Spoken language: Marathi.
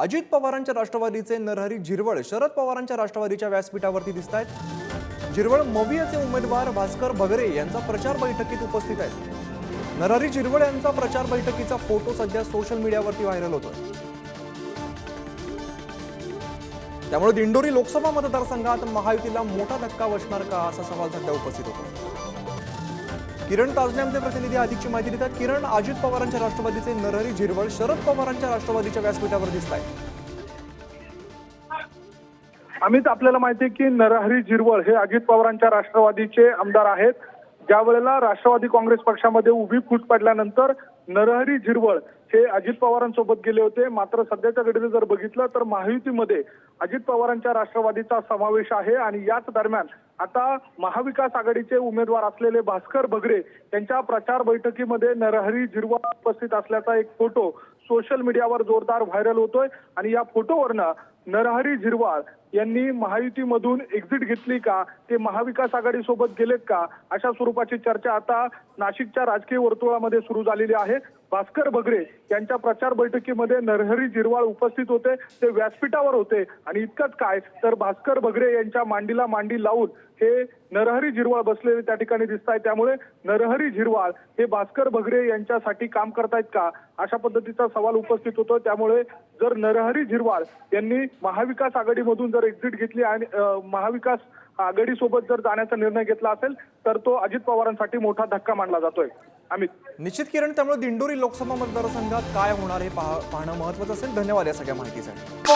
अजित पवारांच्या राष्ट्रवादीचे नरहरी झिरवळ शरद पवारांच्या राष्ट्रवादीच्या व्यासपीठावरती दिसत आहेत झिरवळ मवियाचे उमेदवार भास्कर बगरे यांचा प्रचार बैठकीत उपस्थित आहेत नरहरी झिरवळ यांचा प्रचार बैठकीचा फोटो सध्या सोशल मीडियावरती व्हायरल होतोय. त्यामुळे दिंडोरी लोकसभा मतदारसंघात महायुतीला मोठा धक्का बसणार का असा सवाल सध्या उपस्थित होतो किरण ताजने आमचे प्रतिनिधी अधिकची माहिती देतात. किरण अजित पवारांच्या राष्ट्रवादीचे नरहरी झिरवळ. शरद पवारांच्या राष्ट्रवादीच्या व्यासपीठावर दिसत आहेत अमित आपल्याला माहिती आहे की नरहरी झिरवळ हे अजित पवारांच्या राष्ट्रवादीचे आमदार आहेत. ज्या वेळेला राष्ट्रवादी काँग्रेस पक्षामध्ये उभी फूट पडल्यानंतर नरहरी झिरवळ हे अजित पवारांसोबत गेले होते. मात्र सध्याच्या घडीने जर बघितलं तर महायुतीमध्ये अजित पवारांच्या राष्ट्रवादीचा समावेश आहे आणि याच दरम्यान आता महाविकास आघाडीचे उमेदवार असलेले भास्कर भगरे यांच्या प्रचार बैठकीमध्ये नरहरी झिरवळ उपस्थित असल्याचा एक फोटो सोशल मीडियावर जोरदार व्हायरल होतोय. आणि या फोटोवरनं नरहरी झिरवाळ यांनी महायुतीमधून एक्झिट घेतली का? ते महाविकास आघाडी सोबत गेलेत का? अशा स्वरूपाची चर्चा आता नाशिकच्या राजकीय वर्तुळामध्ये सुरू झालेली आहे. भास्कर बगरे यांच्या प्रचार बैठकीमध्ये नरहरी झिरवाळ उपस्थित होते ते व्यासपीठावर होते. आणि इतकंच काय तर भास्कर बगरे यांच्या मांडीला मांडी लावून हे नरहरी झिरवाळ बसलेले त्या ठिकाणी दिसत आहेत त्यामुळे नरहरी झिरवाळ हे भास्कर बगरे यांच्यासाठी काम करतायत का? अशा पद्धतीचा सवाल उपस्थित होतो. त्यामुळे जर नरहरी झिरवाळ यांनी महाविकास आघाडीमधून जर एक्झिट घेतली आणि महाविकास आघाडीसोबत जर जाण्याचा निर्णय घेतला असेल तर तो अजित पवारांसाठी मोठा धक्का मानला जातोय. अमित. निश्चित किरण त्यामुळे दिंडोरी लोकसभा मतदारसंघात काय होणार हे पाहणं महत्वाचं असेल. धन्यवाद या सगळ्या माहितीसाठी.